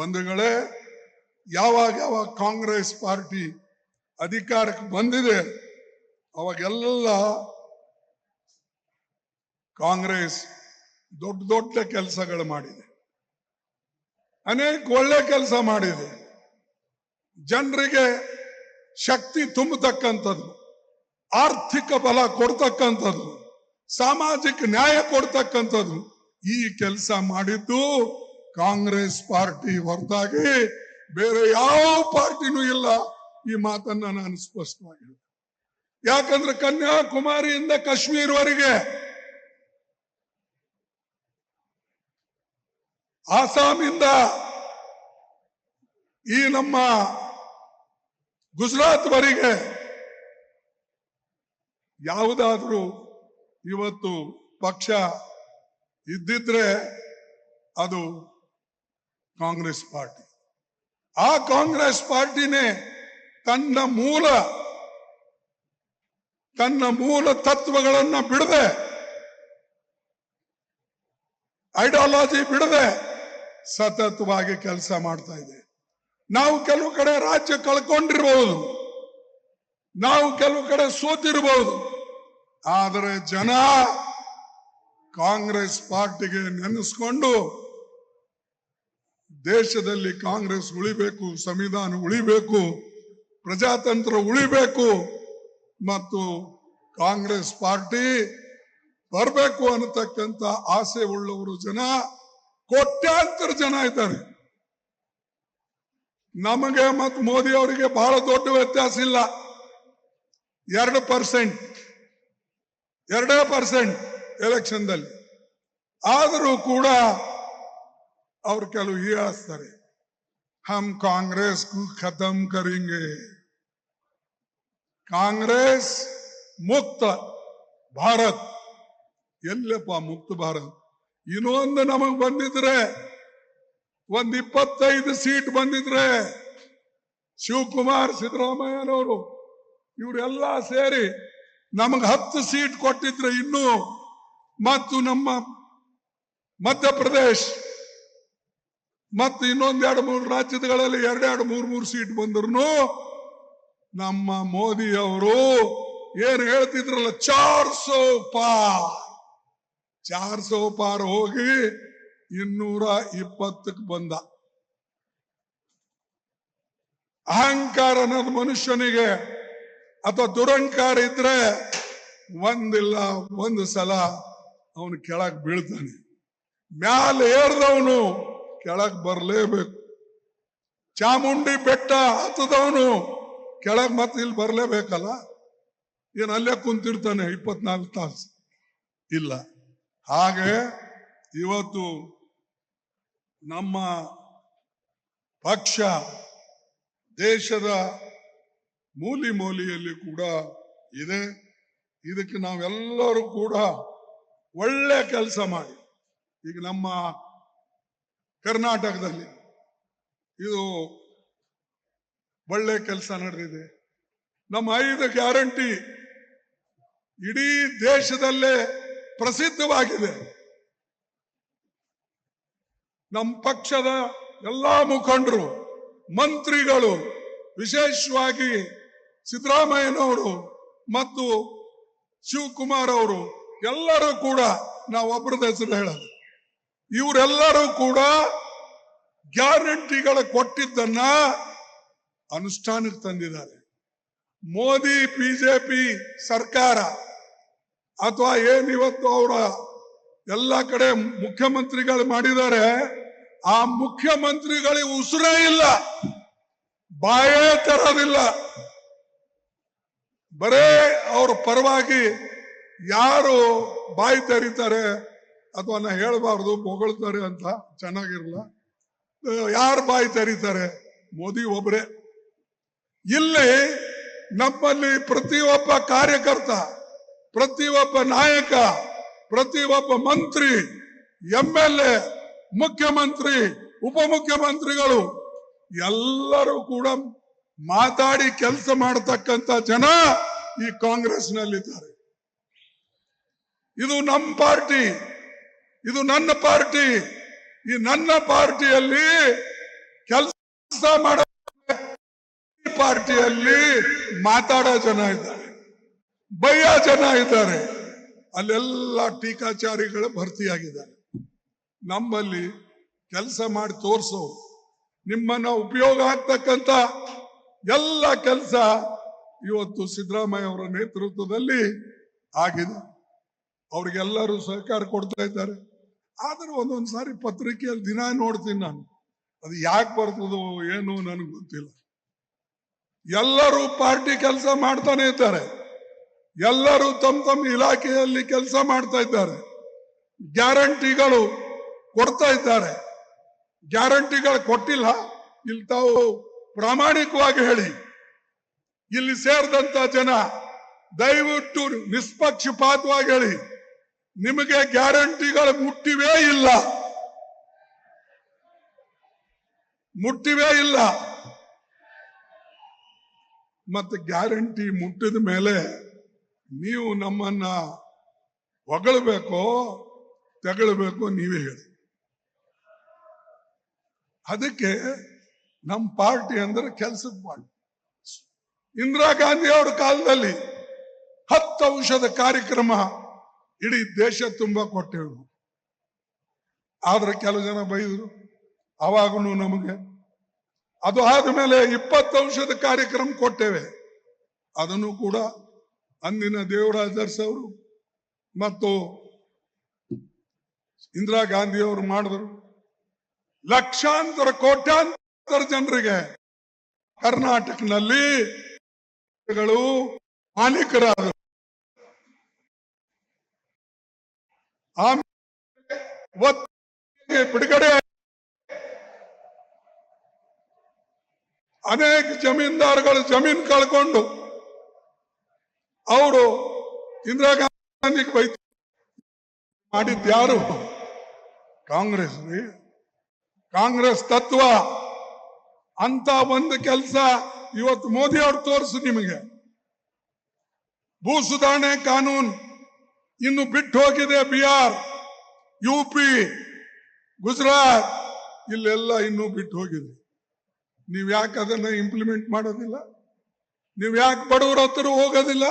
ಬಂಧುಗಳೇ, ಯಾವಾಗ ಯಾವಾಗ ಕಾಂಗ್ರೆಸ್ ಪಾರ್ಟಿ ಅಧಿಕಾರಕ್ಕೆ ಬಂದಿದೆ, ಅವಾಗೆಲ್ಲ ಕಾಂಗ್ರೆಸ್ ದೊಡ್ಡ ದೊಡ್ಡ ಕೆಲಸಗಳು ಮಾಡಿದೆ. ಅನೇಕ ಒಳ್ಳೆ ಕೆಲಸ ಮಾಡಿದೆ. ಜನರಿಗೆ ಶಕ್ತಿ ತುಂಬತಕ್ಕಂಥದ್ದು, ಆರ್ಥಿಕ ಬಲ ಕೊಡ್ತಕ್ಕಂಥದ್ದು, ಸಾಮಾಜಿಕ ನ್ಯಾಯ ಕೊಡ್ತಕ್ಕಂಥದ್ದು, ಈ ಕೆಲಸ ಮಾಡಿದ್ದು ಕಾಂಗ್ರೆಸ್ ಪಾರ್ಟಿ ಹೊರತಾಗಿ ಬೇರೆ ಯಾವ ಪಾರ್ಟಿನೂ ಇಲ್ಲ ಈ ಮಾತನ್ನ ನಾನು ಸ್ಪಷ್ಟವಾಗಿ ಹೇಳ್ತೀನಿ. ಯಾಕಂದ್ರೆ ಕನ್ಯಾಕುಮಾರಿಯಿಂದ ಕಾಶ್ಮೀರ್ವರೆಗೆ ಆಸಾಮಿಂದ ಈ ನಮ್ಮ ಗುಜರಾತ್ ವರೆಗೆ ಯಾವುದಾದ್ರೂ ಇವತ್ತು ಪಕ್ಷ ಇದ್ದಿದ್ರೆ ಅದು ಕಾಂಗ್ರೆಸ್ ಪಾರ್ಟಿ. ಆ ಕಾಂಗ್ರೆಸ್ ಪಾರ್ಟಿನೇ ತನ್ನ ಮೂಲ ತನ್ನ ಮೂಲ ತತ್ವಗಳನ್ನ ಬಿಡದೆ, ಐಡಿಯಾಲಜಿ ಬಿಡದೆ ಸತತವಾಗಿ ಕೆಲಸ ಮಾಡ್ತಾ ಇದೆ. ನಾವು ಕೆಲವು ಕಡೆ ರಾಜ್ಯ ಕಳ್ಕೊಂಡಿರ್ಬಹುದು ನಾವು ಕೆಲವು ಕಡೆ ಸೋತಿರಬಹುದು ಆದರೆ ಜನ ಕಾಂಗ್ರೆಸ್ ಪಾರ್ಟಿಗೆ ನೆನೆಸ್ಕೊಂಡು ದೇಶದಲ್ಲಿ ಕಾಂಗ್ರೆಸ್ ಉಳಿಬೇಕು, ಸಂವಿಧಾನ ಉಳಿಬೇಕು, ಪ್ರಜಾತಂತ್ರ ಉಳಿಬೇಕು ಮತ್ತು ಕಾಂಗ್ರೆಸ್ ಪಾರ್ಟಿ ಬರಬೇಕು ಅನ್ನತಕ್ಕಂಥ ಆಸೆ ಉಳ್ಳವರು ಜನ, ಕೋಟ್ಯಾಂತರ ಜನ ಇದ್ದಾರೆ. ನಮಗೆ ಮತ್ತು ಮೋದಿ ಅವರಿಗೆ ಬಹಳ ದೊಡ್ಡ ವ್ಯತ್ಯಾಸ ಇಲ್ಲ. ಎರಡು ಪರ್ಸೆಂಟ್, ಎರಡೇ ಪರ್ಸೆಂಟ್ ಎಲೆಕ್ಷನ್ದಲ್ಲಿ. ಆದರೂ ಕೂಡ ಅವ್ರು ಕೆಲವು ಹೀಯಾಳಿಸ್ತಾರೆ ಹಮ್ ಕಾಂಗ್ರೆಸ್ ಖತಮ್ ಕರಿಂಗೆ ಕಾಂಗ್ರೆಸ್ ಮುಕ್ತ ಭಾರತ್ ಎಲ್ಲಪ್ಪ ಮುಕ್ತ ಭಾರತ್ ಇನ್ನೊಂದು ನಮಗ್ ಬಂದಿದ್ರೆ ಒಂದ್ ಇಪ್ಪತ್ತೈದು ಸೀಟ್ ಬಂದಿದ್ರೆ ಶಿವಕುಮಾರ್ ಸಿದ್ದರಾಮಯ್ಯನವರು ಇವರೆಲ್ಲ ಸೇರಿ ನಮಗ್ ಹತ್ತು ಸೀಟ್ ಕೊಟ್ಟಿದ್ರೆ ಇನ್ನು ಮತ್ತು ನಮ್ಮ ಮಧ್ಯಪ್ರದೇಶ್ ಮತ್ತು ಇನ್ನೊಂದ್ ಎರಡು ಮೂರು ರಾಜ್ಯಗಳಲ್ಲಿ ಎರಡೆರಡು ಮೂರ್ ಮೂರು ಸೀಟ್ ಬಂದ್ರು ನಮ್ಮ ಮೋದಿ ಅವರು ಏನ್ ಹೇಳ್ತಿದ್ರಲ್ಲ ಚಾರ್ ಸೋ ಪಾರ್ ಚಾರ್ ಸೋ ಪಾರ್ ಹೋಗಿ ಇನ್ನೂರ ಇಪ್ಪತ್ತಕ್ಕೆ ಬಂದ. ಅಹಂಕಾರ ಅನ್ನೋದು ಮನುಷ್ಯನಿಗೆ ಅಥವಾ ದುರಂಕಾರ ಇದ್ರೆ ಒಂದಿಲ್ಲ, ಒಂದು ಸಲ ಅವನು ಕೆಳಗೆ ಬೀಳ್ತಾನೆ. ಮ್ಯಾಲೆ ಏರ್ದವನು ಕೆಳಗ್ ಬರ್ಲೇಬೇಕು. ಚಾಮುಂಡಿ ಬೆಟ್ಟ ಹತ್ತದವನು ಕೆಳಗ್ ಮತ್ತೆ ಇಲ್ಲಿ ಬರ್ಲೇಬೇಕಲ್ಲ? ಏನ್ ಅಲ್ಲೇ ಕುಂತಿರ್ತಾನೆ ಇಪ್ಪತ್ನಾಲ್ಕು ತಾಸು? ಇಲ್ಲ. ಹಾಗೆ ಇವತ್ತು ನಮ್ಮ ಪಕ್ಷ ದೇಶದ ಮೂಲಿ ಮೂಲಿಯಲ್ಲಿ ಕೂಡ ಇದೆ. ಇದಕ್ಕೆ ನಾವೆಲ್ಲರೂ ಕೂಡ ಒಳ್ಳೆ ಕೆಲಸ ಮಾಡಿ. ಈಗ ನಮ್ಮ ಕರ್ನಾಟಕದಲ್ಲಿ. ಇದು ಒಳ್ಳೆ ಕೆಲಸ ನಡೆದಿದೆ. ನಮ್ಮ ಐದು ಗ್ಯಾರಂಟಿ ಇಡೀ ದೇಶದಲ್ಲೇ ಪ್ರಸಿದ್ಧವಾಗಿದೆ. ನಮ್ಮ ಪಕ್ಷದ ಎಲ್ಲಾ ಮುಖಂಡರು, ಮಂತ್ರಿಗಳು, ವಿಶೇಷವಾಗಿ ಸಿದ್ದರಾಮಯ್ಯನವರು ಮತ್ತು ಶಿವಕುಮಾರ್ ಅವರು ಎಲ್ಲರೂ ಕೂಡ ನಾವು ಒಬ್ಬರದ ಹೆಸರು ಹೇಳೋದು. ಇವರೆಲ್ಲರೂ ಕೂಡ ಗ್ಯಾರಂಟಿಗಳ ಕೊಟ್ಟಿದ್ದನ್ನ ಅನುಷ್ಠಾನಕ್ಕೆ ತಂದಿದ್ದಾರೆ. ಮೋದಿ, ಬಿಜೆಪಿ ಸರ್ಕಾರ, ಅಥವಾ ಇವತ್ತು ಅವರ ಎಲ್ಲ ಕಡೆ ಮುಖ್ಯಮಂತ್ರಿಗಳು ಮಾಡಿದ್ದಾರೆ, ಆ ಮುಖ್ಯಮಂತ್ರಿಗಳಿಗೆ ಉಸಿರೇ ಇಲ್ಲ, ಬಾಯೇ ತರೋದಿಲ್ಲ. ಬರೇ ಅವ್ರ ಪರವಾಗಿ ಯಾರು ಬಾಯಿ ತೆರೀತಾರೆ? ಅಥವಾ ನಾ ಹೇಳಬಾರ್ದು, ಹೊಗಳ್ತಾರೆ ಅಂತ ಚೆನ್ನಾಗಿರಲ್ಲ. ಯಾರು ಬಾಯಿ ತೆರೀತಾರೆ? ಮೋದಿ ಒಬ್ಬರೇ ಇಲ್ಲಿ ನಮ್ಮಲ್ಲಿ ಪ್ರತಿಯೊಬ್ಬ ಕಾರ್ಯಕರ್ತ, ಪ್ರತಿಯೊಬ್ಬ ನಾಯಕ, ಪ್ರತಿಯೊಬ್ಬ ಮಂತ್ರಿ ಎಂ ಎಲ್ ಎ ಮುಖ್ಯಮಂತ್ರಿ, ಉಪಮುಖ್ಯಮಂತ್ರಿಗಳು ಎಲ್ಲರೂ ಕೂಡ ಮಾತಾಡಿ ಕೆಲಸ ಮಾಡತಕ್ಕಂತ ಜನ ಈ ಕಾಂಗ್ರೆಸ್ನಲ್ಲಿದ್ದಾರೆ. ಇದು ನಮ್ಮ ಪಾರ್ಟಿ. ಇದು ನನ್ನ ಪಾರ್ಟಿ. ಈ ನನ್ನ ಪಾರ್ಟಿಯಲ್ಲಿ ಕೆಲಸ ಮಾಡೋ ಪಾರ್ಟಿಯಲ್ಲಿ ಮಾತಾಡೋ ಜನ ಇದ್ದಾರೆ. ಬಯ್ಯ ಜನ ಇದ್ದಾರೆ. ಅಲ್ಲೆಲ್ಲ ಟೀಕಾಚಾರಿಗಳು ಭರ್ತಿಯಾಗಿದ್ದಾರೆ. ನಮ್ಮಲ್ಲಿ ಕೆಲಸ ಮಾಡಿ ತೋರಿಸೋ ನಿಮ್ಮನ್ನ ಉಪಯೋಗ ಆಗ್ತಕ್ಕಂತ ಎಲ್ಲ ಕೆಲಸ ಇವತ್ತು ಸಿದ್ದರಾಮಯ್ಯ ಅವರ ನೇತೃತ್ವದಲ್ಲಿ ಆಗಿದೆ. ಅವ್ರಿಗೆಲ್ಲರೂ ಸಹಕಾರ ಕೊಡ್ತಾ ಇದ್ದಾರೆ. ಆದ್ರೆ ಒಂದೊಂದು ಸಾರಿ ಪತ್ರಿಕೆಯಲ್ಲಿ ದಿನ ನೋಡ್ತೀನಿ ನಾನು. ಅದು ಯಾಕೆ ಬರ್ತದೋ ಏನು ನನಗೆ ಗೊತ್ತಿಲ್ಲ. ಎಲ್ಲರೂ ಪಾರ್ಟಿ ಕೆಲಸ ಮಾಡ್ತಾನೆ ಇದ್ದಾರೆ. ಎಲ್ಲರೂ ತಮ್ಮ ತಮ್ಮ ಇಲಾಖೆಯಲ್ಲಿ ಕೆಲಸ ಮಾಡ್ತಾ ಇದ್ದಾರೆ. ಗ್ಯಾರಂಟಿಗಳು ಕೊಡ್ತಾ ಇದ್ದಾರೆ. ಗ್ಯಾರಂಟಿಗಳು ಕೊಟ್ಟಿಲ್ಲ. ಇಲ್ಲಿ ತಾವು ಪ್ರಾಮಾಣಿಕವಾಗಿ ಹೇಳಿ. ಇಲ್ಲಿ ಸೇರಿದಂತ ಜನ ದಯವಿಟ್ಟು ನಿಷ್ಪಕ್ಷಪಾತವಾಗಿ ಹೇಳಿ. ನಿಮಗೆ ಗ್ಯಾರಂಟಿಗಳು ಮುಟ್ಟಿವೇ ಇಲ್ಲ. ಮುಟ್ಟಿವೇ ಇಲ್ಲ. ಮತ್ತೆ ಗ್ಯಾರಂಟಿ ಮುಟ್ಟಿದ ಮೇಲೆ ನೀವು ನಮ್ಮನ್ನ ಹೊಗಳಬೇಕೋ, ತಗೊಳ್ಬೇಕೋ ನೀವೇ ಹೇಳಿ. ಅದಕ್ಕೆ ನಮ್ಮ ಪಾರ್ಟಿ ಅಂದ್ರೆ ಕೆಲಸದ ಪಾರ್ಟಿ. ಇಂದಿರಾ ಗಾಂಧಿ ಅವರ ಕಾಲದಲ್ಲಿ ಹತ್ತು ಔಷಧ ಕಾರ್ಯಕ್ರಮ ಇಡೀ ದೇಶ ತುಂಬಾ ಕೊಟ್ಟೆವು ಆದ್ರೆ ಕೆಲವು ಜನ ಬೈದರು. ಅವಾಗೂ ನಮಗೆ. ಅದು ಆದ್ಮೇಲೆ ಇಪ್ಪತ್ತು ಅಂಶದ ಕಾರ್ಯಕ್ರಮ ಕೊಟ್ಟೇವೆ. ಅದನ್ನು ಕೂಡ ಅಂದಿನ ದೇವರಾಜ್ ಅರಸ್ ಅವರು ಮತ್ತು ಇಂದಿರಾ ಗಾಂಧಿ ಅವರು ಮಾಡಿದ್ರು. ಲಕ್ಷಾಂತರ, ಕೋಟ್ಯಾಂತರ ಜನರಿಗೆ ಕರ್ನಾಟಕನಲ್ಲಿ ಮಾಲೀಕರಾದರು. ಒತ್ತಿಗೆ ಬಿಡುಗಡೆ ಅನೇಕ ಜಮೀನ್ದಾರ್ಗಳು ಜಮೀನ್ ಕಳ್ಕೊಂಡು ಅವರು ಇಂದಿರಾ ಗಾಂಧಿ ಬೈತ ಮಾಡಿದ್ಯಾರು ಕಾಂಗ್ರೆಸ್ ಕಾಂಗ್ರೆಸ್ ತತ್ವ ಅಂತ ಒಂದು ಕೆಲಸ ಇವತ್ತು ಮೋದಿ ಅವ್ರು ತೋರಿಸು ನಿಮಗೆ. ಭೂ ಸುಧಾರಣೆ ಕಾನೂನು ಇನ್ನು ಬಿಟ್ಟು ಹೋಗಿದೆ ಬಿಹಾರ್. ಯು ಪಿ ಗುಜರಾತ್, ಇಲ್ಲೆಲ್ಲ ಇನ್ನೂ ಬಿಟ್ಟು ಹೋಗಿದೆ. ನೀವು ಯಾಕೆ ಅದನ್ನ ಇಂಪ್ಲಿಮೆಂಟ್ ಮಾಡೋದಿಲ್ಲ? ನೀವು ಯಾಕೆ ಬಡವರ ಹತ್ರ ಹೋಗೋದಿಲ್ಲ?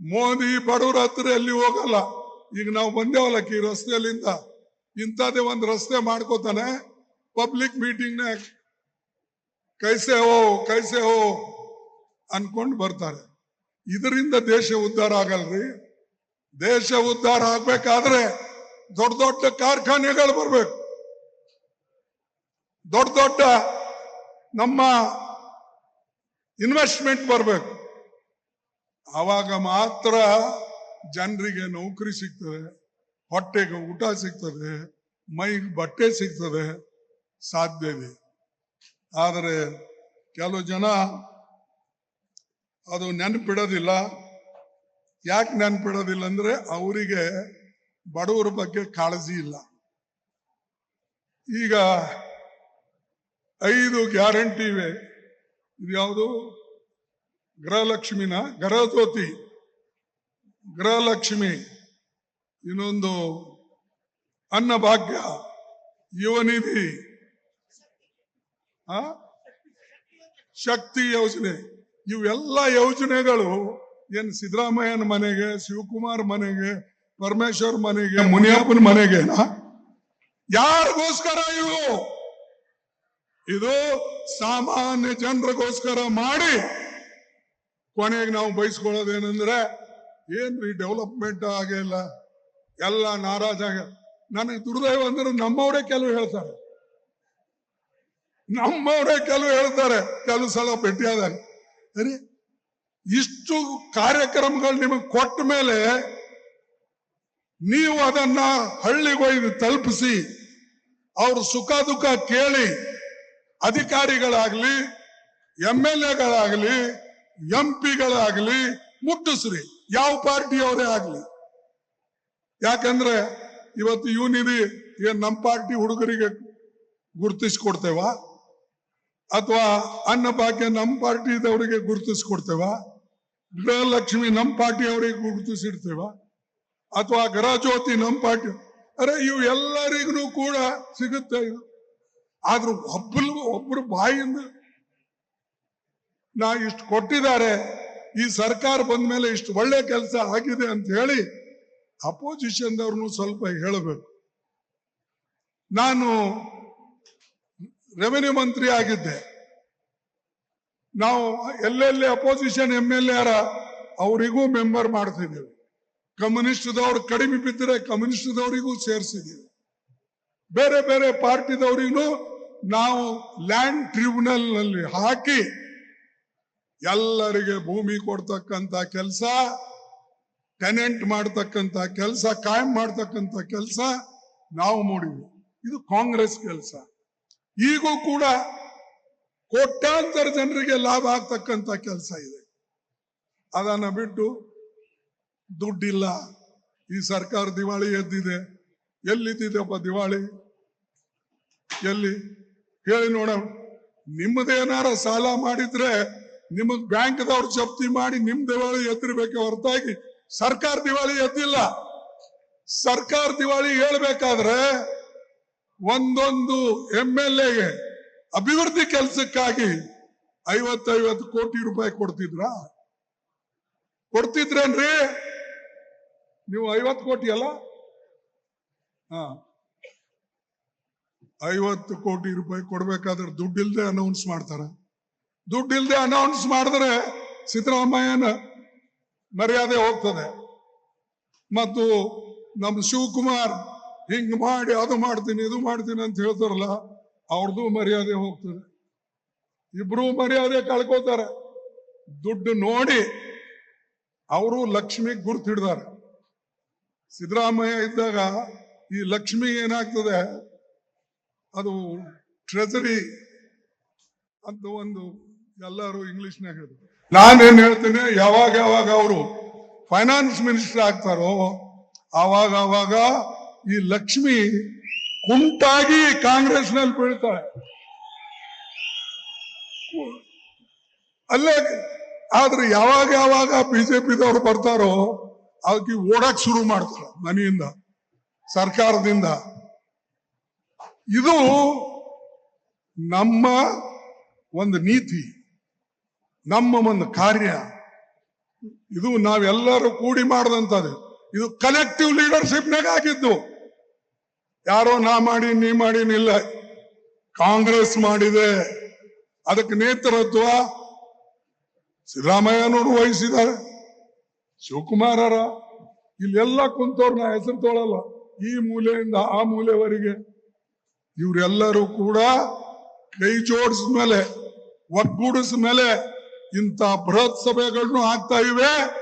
ಮೋದಿ ಬಡವರ ಹತ್ರ ಎಲ್ಲಿ ಹೋಗಲ್ಲ? ಈಗ ನಾವು ಬಂದೇವಲ್ಲ ಈ ರಸ್ತೆಯಲ್ಲಿಂದ. ಇಂಥದೇ ಒಂದು ರಸ್ತೆ ಮಾಡ್ಕೋತಾನೆ ಪಬ್ಲಿಕ್ ಮೀಟಿಂಗ್ನ ಕೈಸೆ ಹೋ ಕೈಸೆ ಹೋ ಅನ್ಕೊಂಡು ಬರ್ತಾರೆ. ಇದರಿಂದ ದೇಶ ಉದ್ಧಾರ ಆಗಲ್ರಿ? ದೇಶ ಉದ್ಧಾರ ಆಗ್ಬೇಕಾದ್ರೆ ದೊಡ್ಡ ದೊಡ್ಡ ಕಾರ್ಖಾನೆಗಳು ಬರ್ಬೇಕು. ದೊಡ್ಡ ದೊಡ್ಡ ನಮ್ಮ ಇನ್ವೆಸ್ಟ್ಮೆಂಟ್ ಬರಬೇಕು. ಆವಾಗ ಮಾತ್ರ ಜನರಿಗೆ ನೌಕರಿ ಸಿಗ್ತದೆ, ಹೊಟ್ಟೆಗೆ ಊಟ ಸಿಗ್ತದೆ, ಮೈಗೆ ಬಟ್ಟೆ ಸಿಗ್ತದೆ ಸಾಧ್ಯವೇ ಆದರೆ ಕೆಲವು ಜನ ಅದು ನೆನಪಿಡೋದಿಲ್ಲ. ಯಾಕೆ ನೆನಪಿಡೋದಿಲ್ಲ ಅಂದ್ರೆ ಅವರಿಗೆ ಬಡವರ ಬಗ್ಗೆ ಕಾಳಜಿ ಇಲ್ಲ. ಈಗ ಐದು ಗ್ಯಾರಂಟಿ ಇವೆ. ಇದ್ಯಾವುದು ಗೃಹಲಕ್ಷ್ಮಿನ ಗೃಹಜ್ಯೋತಿ. ಗೃಹಲಕ್ಷ್ಮಿ ಇನ್ನೊಂದು ಅನ್ನಭಾಗ್ಯ, ಯುವನಿಧಿ. ಆ? ಶಕ್ತಿ ಯೋಜನೆ. ಇವೆಲ್ಲ ಯೋಜನೆಗಳು ಏನು ಸಿದ್ದರಾಮಯ್ಯನ ಮನೆಗೆ, ಶಿವಕುಮಾರ್ ಮನೆಗೆ ಪರಮೇಶ್ವರ್ ಮನೆಗೆ, ಮುನಿಯಪ್ಪನ ಮನೆಗೆನಾ? ಯಾರಿಗೋಸ್ಕರ ಇವು? ಇದು ಸಾಮಾನ್ಯ ಜನರಿಗೋಸ್ಕರ ಮಾಡಿ ಕೊನೆಗೆ ನಾವು ಬಯಸ್ಕೊಳ್ಳೋದೇನೆಂದ್ರೆ ಏನ್ರಿ ಡೆವಲಪ್ಮೆಂಟ್ ಆಗಿಲ್ಲ ಎಲ್ಲ ನಾರಾಜಾಗ ನನಗೆ ದುರ್ದೈವ ಅಂದ್ರೆ ನಮ್ಮವರೇ ಕೆಲವು ಹೇಳ್ತಾರೆ. ನಮ್ಮವರೇ ಕೆಲವು ಹೇಳ್ತಾರೆ. ಕೆಲವು ಸಲ ಭೇಟಿಯಾದಾಗ ಅರೆ ಇಷ್ಟು ಕಾರ್ಯಕ್ರಮಗಳು ನಿಮಗೆ ಕೊಟ್ಟ ಮೇಲೆ ನೀವು ಅದನ್ನ ಹಳ್ಳಿಗೊಯ್ದು ತಲುಪಿಸಿ, ಅವರು ಸುಖ ದುಃಖ ಕೇಳಿ, ಅಧಿಕಾರಿಗಳಾಗ್ಲಿ, ಎಂ ಎಲ್ ಎಗಳಾಗ್ಲಿ, ಎಂ ಪಿಗಳಾಗ್ಲಿ ಮುಟ್ಟಿಸ್ರಿ. ಯಾವ ಪಾರ್ಟಿಯವರೇ ಆಗ್ಲಿ. ಯಾಕಂದ್ರೆ ಇವತ್ತು ಇವನಿದಿ ಏನ್ ನಮ್ಮ ಪಾರ್ಟಿ ಹುಡುಗರಿಗೆ ಗುರುತಿಸ್ಕೊಡ್ತೇವ? ಅಥವಾ ಅನ್ನ ಭಾಗ್ಯ ನಮ್ಮ ಪಾರ್ಟಿದವರಿಗೆ ಗುರುತಿಸ್ಕೊಡ್ತೇವ? ಗೃಹಲಕ್ಷ್ಮಿ ನಮ್ಮ ಪಾರ್ಟಿಯವರಿಗೆ ಗುರುತಿಸಿಡ್ತೇವ? ಅಥವಾ ಗೃಹಜ್ಯೋತಿ ನಮ್ಮ ಪಾರ್ಟಿ ಅರೆ, ಇವು ಎಲ್ಲರಿಗೂ ಕೂಡ ಸಿಗುತ್ತೆ ಇದು. ಆದ್ರೂ ಒಬ್ಬರು ಒಬ್ಬರು ಬಾಯಿಂದ ನಾ ಇಷ್ಟು ಕೊಟ್ಟಿದ್ದಾರೆ, ಈ ಸರ್ಕಾರ ಬಂದ ಮೇಲೆ ಇಷ್ಟು ಒಳ್ಳೆ ಕೆಲಸ ಆಗಿದೆ ಅಂತ ಹೇಳಿ ಅಪೋಸಿಷನ್ದವ್ರನ್ನು ಸ್ವಲ್ಪ ಹೇಳಬೇಕು. ನಾನು ರೆವೆನ್ಯೂ ಮಂತ್ರಿ ಆಗಿದ್ದೆ. ನಾವು ಎಲ್ಲೆಲ್ಲಿ ಅಪೋಸಿಷನ್ ಎಂ ಎಲ್ ಎರ ಅವರಿಗೂ ಮೆಂಬರ್ ಮಾಡ್ತಿದ್ದೀವಿ. ಕಮ್ಯುನಿಸ್ಟ್ದವ್ರು ಕಡಿಮೆ ಬಿದ್ದರೆ ಕಮ್ಯುನಿಸ್ಟ್ದವರಿಗೂ ಸೇರಿಸಿದ್ದೀವಿ. ಬೇರೆ ಬೇರೆ ಪಾರ್ಟಿದವರಿಗೂ ನಾವು ಲ್ಯಾಂಡ್ ಟ್ರಿಬ್ಯುನಲ್ನಲ್ಲಿ ಹಾಕಿ ಎಲ್ಲರಿಗೆ ಭೂಮಿ ಕೊಡ್ತಕ್ಕಂತ ಕೆಲಸ, ಟೆನೆಂಟ್ ಮಾಡ್ತಕ್ಕಂತ ಕೆಲಸ, ಕಾಯಂ ಮಾಡ್ತಕ್ಕಂತ ಕೆಲಸ ನಾವು ಮಾಡಿದ್ವಿ. ಇದು ಕಾಂಗ್ರೆಸ್ ಕೆಲಸ. ಈಗೂ ಕೂಡ ಕೋಟ್ಯಾಂತರ ಜನರಿಗೆ ಲಾಭ ಆಗ್ತಕ್ಕಂತ ಕೆಲಸ ಇದೆ. ಅದನ್ನ ಬಿಟ್ಟು ದುಡ್ಡಿಲ್ಲ. ಈ ಸರ್ಕಾರ ದಿವಾಳಿ ಎದ್ದಿದೆ. ಎಲ್ಲಿದ್ದಿದೆಪ್ಪ ದಿವಾಳಿ? ಎಲ್ಲಿ? ಹೇಳಿ ನೋಡೋಣ. ನಿಮ್ಮದೇನಾರ ಸಾಲ ಮಾಡಿದ್ರೆ ನಿಮಗ್ ಬ್ಯಾಂಕ್ದವ್ರು ಜಪ್ತಿ ಮಾಡಿ ನಿಮ್ ದಿವಾಳಿ ಎತ್ತಿರ್ಬೇಕೆ ಹೊರತಾಗಿ ಸರ್ಕಾರ ದಿವಾಳಿ ಎದ್ದಿಲ್ಲ. ಸರ್ಕಾರ ದಿವಾಳಿ ಹೇಳ್ಬೇಕಾದ್ರೆ ಒಂದೊಂದು ಎಂ ಎಲ್ ಎಗೆ ಅಭಿವೃದ್ಧಿ ಕೆಲಸಕ್ಕಾಗಿ ಐವತ್ತೈವತ್ತು ಕೋಟಿ ರೂಪಾಯಿ ಕೊಡ್ತಿದ್ರ? ಕೊಡ್ತಿದ್ರೇನ್ರಿ? ನೀವು ಐವತ್ತು ಕೋಟಿ ಅಲ್ಲ? ಹಾ. ಐವತ್ತು ಕೋಟಿ ರೂಪಾಯಿ ಕೊಡ್ಬೇಕಾದ್ರೆ ದುಡ್ಡಿಲ್ದೆ ಅನೌನ್ಸ್ ಮಾಡ್ತಾರೆ. ದುಡ್ಡಿಲ್ದೆ ಅನೌನ್ಸ್ ಮಾಡಿದ್ರೆ ಸಿದ್ದರಾಮಯ್ಯನ ಮರ್ಯಾದೆ ಹೋಗ್ತದೆ. ಮತ್ತು ನಮ್ಮ ಶಿವಕುಮಾರ್ ಹಿಂಗ್ ಮಾಡಿ ಅದು ಮಾಡ್ತೀನಿ, ಇದು ಮಾಡ್ತೀನಿ ಅಂತ ಹೇಳ್ತಾರಲ್ಲ ಅವ್ರದ್ದು ಮರ್ಯಾದೆ ಹೋಗ್ತದೆ. ಇಬ್ರು ಮರ್ಯಾದೆ ಕಳ್ಕೋತಾರೆ. ದುಡ್ಡು ನೋಡಿ ಅವರು ಲಕ್ಷ್ಮಿ ಗುರ್ತು ಹಿಡ್ದಾರೆ ಸಿದ್ದರಾಮಯ್ಯ ಇದ್ದಾಗ ಈ ಲಕ್ಷ್ಮಿ ಏನಾಗ್ತದೆ? ಅದು ಟ್ರೆಜರಿ ಅಂತ ಒಂದು ಎಲ್ಲರೂ ಇಂಗ್ಲಿಷ್ನಾಗ ಹೇಳಿದ್ರು ನಾನೇನ್ ಹೇಳ್ತೇನೆ? ಯಾವಾಗ ಯಾವಾಗ ಅವರು ಫೈನಾನ್ಸ್ ಮಿನಿಸ್ಟರ್ ಆಗ್ತಾರೋ, ಆವಾಗ ಆವಾಗ ಈ ಲಕ್ಷ್ಮಿ ಕುಂಟಾಗಿ ಕಾಂಗ್ರೆಸ್ನಲ್ಲಿ ಬೀಳ್ತಾಳೆ. ಅಲ್ಲೇ ಆದ್ರೆ ಯಾವಾಗ ಯಾವಾಗ ಬಿಜೆಪಿದವರು ಬರ್ತಾರೋ ಅದಕ್ಕೆ ಓಡಕ್ ಶುರು ಮಾಡ್ತಾರೆ ಮನೆಯಿಂದ, ಸರ್ಕಾರದಿಂದ. ಇದು ನಮ್ಮ ಒಂದು ನೀತಿ, ನಮ್ಮ ಒಂದು ಕಾರ್ಯ. ಇದು ನಾವೆಲ್ಲರೂ ಕೂಡಿ ಮಾಡದಂತದ್ದು ಇದು ಕಲೆಕ್ಟಿವ್ ಲೀಡರ್ಶಿಪ್ನಾಗ ಆಗಿದ್ದು. ಯಾರೋ ನಾ ಮಾಡಿ, ನೀ ಮಾಡಿ ಇಲ್ಲ ಕಾಂಗ್ರೆಸ್ ಮಾಡಿದೆ. ಅದಕ್ಕೆ ನೇತೃತ್ವ ಸಿದ್ದರಾಮಯ್ಯನವರು ವಹಿಸಿದ್ದಾರೆ. ಶಿವಕುಮಾರರ, ಇಲ್ಲೆಲ್ಲ ಕುಂತವ್ರನ್ನ ಹೆಸರು ತೊಳಲ್ಲ. ಈ ಮೂಲೆಯಿಂದ ಆ ಮೂಲೆವರೆಗೆ ಇವರೆಲ್ಲರೂ ಕೂಡ ಕೈ ಜೋಡಿಸಿದ ಮೇಲೆ ಒಗ್ಗೂಡಿಸಿದ ಮೇಲೆ ಇಂಥ ಬೃಹತ್ ಸಭೆಗಳನ್ನು ಆಗ್ತಾ ಇವೆ.